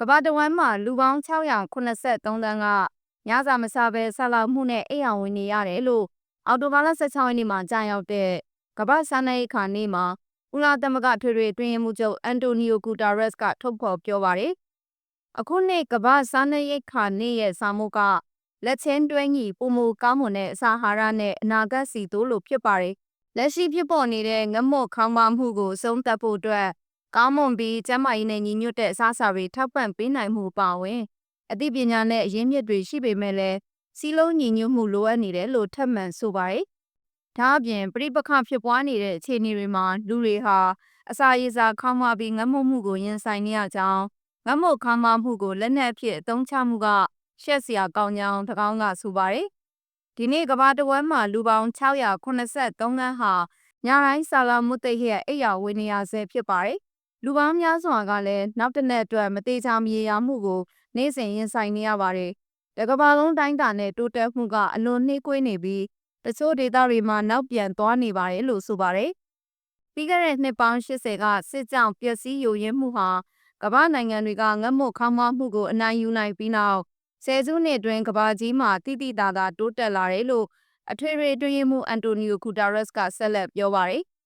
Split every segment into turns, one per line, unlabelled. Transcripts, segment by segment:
ကမ္ဘာတဝန်းမှာလူပေါင်း683သန်းကညစာမစားဘဲဆာလာမှုနဲ့အိမ်အောင်ဝင်နေရတယ်လို့အော်တိုဘာလ16ရက်နေ့မှာကြာရောက်တဲ့ကမ္ဘာစားနပ်ရိက္ခာနေ့မှာဥလာသမဂထွေထွေတွင်မှုချုပ်အန်တိုနီယိုဂူတာရက်စ်ကထုတ်ဖော်ပြောပါတယ်။အခုနှစ်ကမ္ဘာစားနပ်ရိက္ခာနေ့ရဲ့စာမုတ်ကလက်ချင်းတွဲညီပုံမူကောင်းမွန်တဲ့အစာအာဟာရနဲ့အနာဂတ်စီတိုးလို့ဖြစ်ပါတယ်။လက်ရှိဖြစ်ပေါ်နေတဲ့ငမွတ်ခေါင်းပါမှုကိုဆုံးသက်ဖို့အတွက် ကောင်းမွန်ပြီးကျန်းမာရေးနဲ့ညီညွတ်တဲ့အစားအစာတွေထောက်ပံ့ပေးနိုင်မှုပါဝင်အသိပညာနဲ့အရင်းမြစ်တွေရှိပေမဲ့လည်းစီးလုံးညီညွတ်မှုလိုအပ်နေတယ်လို့ထပ်မံဆိုပါတယ်။ဒါအပြင်ပြိပခဖြစ်ပွားနေတဲ့အခြေအနေတွေမှာလူတွေဟာအစာရည်စာခေါင်းပါပြီးငတ်မွတ်မှုကိုရင်ဆိုင်နေရကြောင်းငတ်မွတ်ခေါင်းပါမှုကိုလက်နက်အဖြစ်အသုံးချမှုကရှက်စရာကောင်းကြောင်းတကောင်းကဆိုပါတယ်။ဒီနေ့ကမ္ဘာတဝန်းမှာလူပေါင်း683သန်းဟာညာတိုင်းဆာလာမုတ်သိရဲ့အိယာဝင်နေရဆဲဖြစ်ပါတယ် လူပေါင်းများစွာကလည်းနောက်တစ်နှစ်အတွက်မသေးချာမရေရာမှုကိုနေ့စဉ်ရင်ဆိုင်နေရပါတယ်။တကဘာလုံးတိုင်းတာနဲ့တိုးတက်မှုကအလွန်နှေးကွေးနေပြီးတချို့ဒေသတွေမှာနောက်ပြန်သွားနေပါတယ်လို့ဆိုပါတယ်။ပြီးခဲ့တဲ့နှစ်ပေါင်း80ကစစ်ကြောင်ပျက်စီးယိုယွင်းမှုဟာကမ္ဘာနိုင်ငံတွေကငတ်မွတ်ခေါင်းမမှုကိုအနိုင်ယူနိုင်ပြီးနောက်ဆယ်စုနှစ်အတွင်းကမ္ဘာကြီးမှာတိတိတသာတိုးတက်လာတယ်လို့အထွေထွေအတွင်းမှုအန်တိုနီယိုဂူတာရက်စ်ကဆက်လက်ပြောပါတယ်။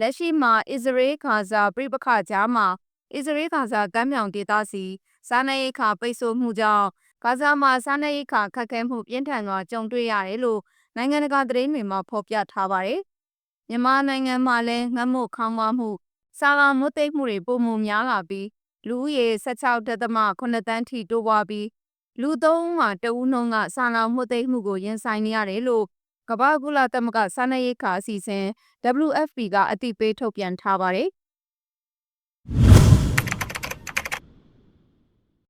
လက်ရှိမှာအစ္စရေးခါဇာပြိပခကြားမှာအစ္စရေးခါဇာကမ်းမြောင်ဒေသစီစားနပ်ရိက္ခာပိတ်ဆို့မှုကြောင့်ဂါဇာမှာစားနပ်ရိက္ခာခက်ခဲမှုပြင်းထန်စွာကြုံတွေ့ရတယ်လို့နိုင်ငံတကာသတင်းတွေမှာဖော်ပြထားပါတယ်။မြန်မာနိုင်ငံမှာလည်းငတ်မွတ်ခေါင်းပါမှုစာလာမွတ်သိမ့်မှုတွေပုံမှန်များလာပြီးလူဦးရေ16.8တန်းထိတိုးပွားပြီးလူသုံးမှာတဦးနှုန်းကစာနာမှုသိမ့်မှုကိုရင်ဆိုင်နေရတယ်လို့ ကမ္ဘာကုလသမဂ္ဂစားနပ်ရိက္ခာအစီအစဉ် WFP ကအသိပေးထုတ်ပြန်ထားပါတယ်။